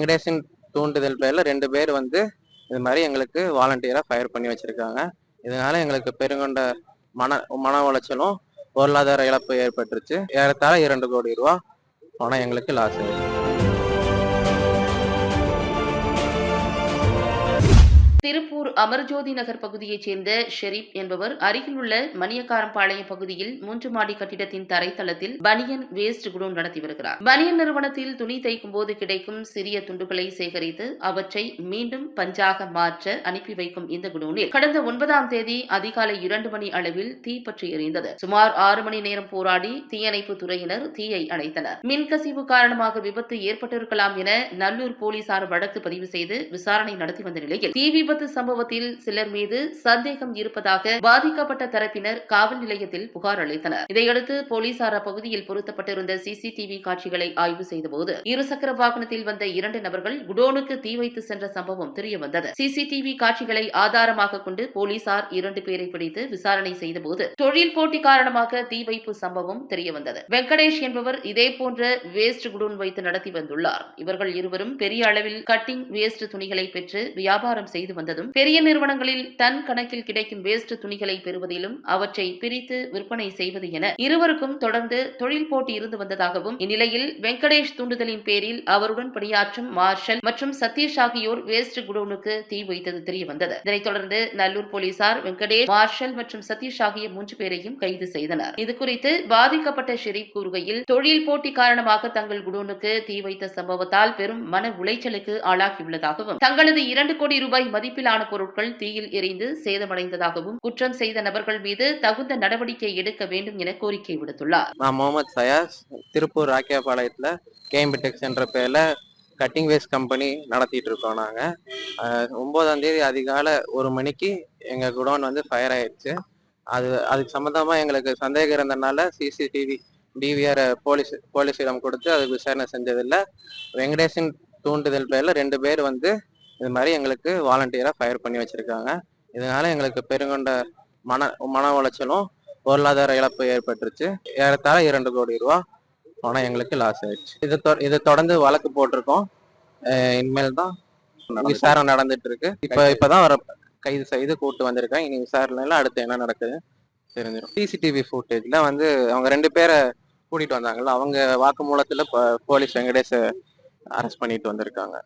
வெங்கடேசன் தூண்டுதல் பேர்ல ரெண்டு பேர் வந்து இது மாதிரி எங்களுக்கு வாலண்டியரா ஃபயர் பண்ணி வச்சிருக்காங்க. இதனால எங்களுக்கு பெருங்கொண்ட மன மன உளைச்சலும் பொருளாதார இழப்பு ஏற்பட்டுருச்சு. ஏறத்தாழ இரண்டு கோடி ரூபா பணம் எங்களுக்கு லாஸ் ஆயிடுச்சு. திருப்பூர் அமர்ஜோதி நகர் பகுதியைச் சேர்ந்த ஷெரீப் என்பவர் அருகில் உள்ள மணியக்காரம்பாளையம் பகுதியில் மூன்று மாடி கட்டிடத்தின் தரைத்தளத்தில் பனியன் வேஸ்ட் குடோன் நடத்தி வருகிறார். பனியன் நிறுவனத்தில் துணி தைக்கும் போது கிடைக்கும் சிறிய துண்டுகளை சேகரித்து அவற்றை மீண்டும் பஞ்சாக மாற்ற அனுப்பி வைக்கும் இந்த குடோனில் கடந்த ஒன்பதாம் தேதி அதிகாலை இரண்டு மணி அளவில் தீ பற்றி எரிந்தது. சுமார் ஆறு மணி நேரம் போராடி தீயணைப்பு துறையினர் தீயை அணைத்தனர். மின்கசிவு காரணமாக விபத்து ஏற்பட்டிருக்கலாம் என நல்லூர் போலீசார் வழக்கு பதிவு செய்து விசாரணை நடத்தி வந்த நிலையில் தீ விபத்து விபத்து சம்பவத்தில் சிலர் மீது சந்தேகம் இருப்பதாக பாதிக்கப்பட்ட தரப்பினர் காவல் நிலையத்தில் புகார் அளித்தனர். இதையடுத்து போலீசார் அப்பகுதியில் பொருத்தப்பட்டிருந்த சிசிடிவி காட்சிகளை ஆய்வு செய்தபோது இருசக்கர வாகனத்தில் வந்த இரண்டு நபர்கள் குடோனுக்கு தீ வைத்து சென்ற சம்பவம் தெரியவந்தது. சிசிடிவி காட்சிகளை ஆதாரமாக கொண்டு போலீசார் இரண்டு பேரை பிடித்து விசாரணை செய்தபோது தொழில் போட்டி காரணமாக தீ வைப்பு சம்பவம் தெரியவந்தது. வெங்கடேஷ் என்பவர் இதேபோன்ற வேஸ்ட் குடோன் வைத்து நடத்தி வந்துள்ளார். இவர்கள் இருவரும் பெரிய அளவில் கட்டிங் வேஸ்ட் துணிகளை பெற்று வியாபாரம் செய்து வந்ததும் பெரிய நிறுவனங்களில் டன் கணக்கில் கிடைக்கும் வேஸ்ட் துணிகளை பெறுவதிலும் அவற்றை பிரித்து விற்பனை செய்வது என இருவருக்கும் தொடர்ந்து தொழில் போட்டி இருந்து வந்ததாகவும் இந்நிலையில் வெங்கடேஷ் தூண்டுதலின் பேரில் அவருடன் பணியாற்றும் மார்ஷல் மற்றும் சதீஷ் ஆகியோர் வேஸ்ட் குடோனுக்கு தீ வைத்தது தெரிய வந்தது இதனைத் தொடர்ந்து நல்லூர் போலீசார் வெங்கடேஷ் மார்ஷல் மற்றும் சதீஷ் ஆகிய மூன்று பேரையும் கைது செய்தனர். இதுகுறித்து பாதிக்கப்பட்ட ஷெரீப் கூறுகையில் தொழில் போட்டி காரணமாக தங்கள் குடோனுக்கு தீ வைத்த சம்பவத்தால் பெரும் மன உளைச்சலுக்கு ஆளாகியுள்ளதாகவும் தங்களது இரண்டு கோடி ரூபாய் மதிப்பு மதிப்பிலான பொருட்கள் தீயில் எரிந்து சேதமடைந்ததாகவும் குற்றம் செய்த நபர்கள் மீது தகுந்த நடவடிக்கை எடுக்க வேண்டும் என கோரிக்கை விடுத்துள்ளார். நான் முகமது சயாஸ் திருப்பூர் ராக்கியாபாளையத்தில் கேம்பிடெக்ஸ் என்ற பேரில் கட்டிங் வேஸ்ட் கம்பெனி நடத்திட்டு இருக்கோம் நாங்கள் ஒன்பதாம் தேதி அதிகாலை ஒரு மணிக்கு எங்கள் குடோன் வந்து ஃபயர் ஆயிடுச்சு அது அதுக்கு சம்மந்தமாக எங்களுக்கு சந்தேகம் இருந்தனால சிசிடிவி டிவிஆர் போலீஸ் போலீஸிடம் கொடுத்து அதுக்கு விசாரணை செஞ்சதில்ல. வெங்கடேசன் தூண்டுதல் பேரில் ரெண்டு பேர் வந்து இது மாதிரி எங்களுக்கு வாலண்டியராக ஃபயர் பண்ணி வச்சிருக்காங்க. இதனால எங்களுக்கு பெருங்கொண்ட மன மன உளைச்சலும் பொருளாதார இழப்பு ஏற்பட்டுருச்சு. ஏறத்தாழ இரண்டு கோடி ரூபா பணம் எங்களுக்கு லாஸ் ஆயிடுச்சு. இது தொ- இது தொடர்ந்து வழக்கு போட்டிருக்கோம். இனிமேல் தான் விசாரணை நடந்துட்டு இருக்கு இப்ப இப்பதான் வர கைது செய்து கூட்டு வந்திருக்கேன். இனி விசாரணையில அடுத்து என்ன நடக்குது தெரிஞ்சிடும் சிசிடிவி ஃபுட்டேஜ்ல வந்து அவங்க ரெண்டு பேரை கூட்டிட்டு வந்தாங்கல்ல அவங்க வாக்குமூலத்துல போலீஸ் வெங்கடேஷ அரெஸ்ட் பண்ணிட்டு வந்திருக்காங்க.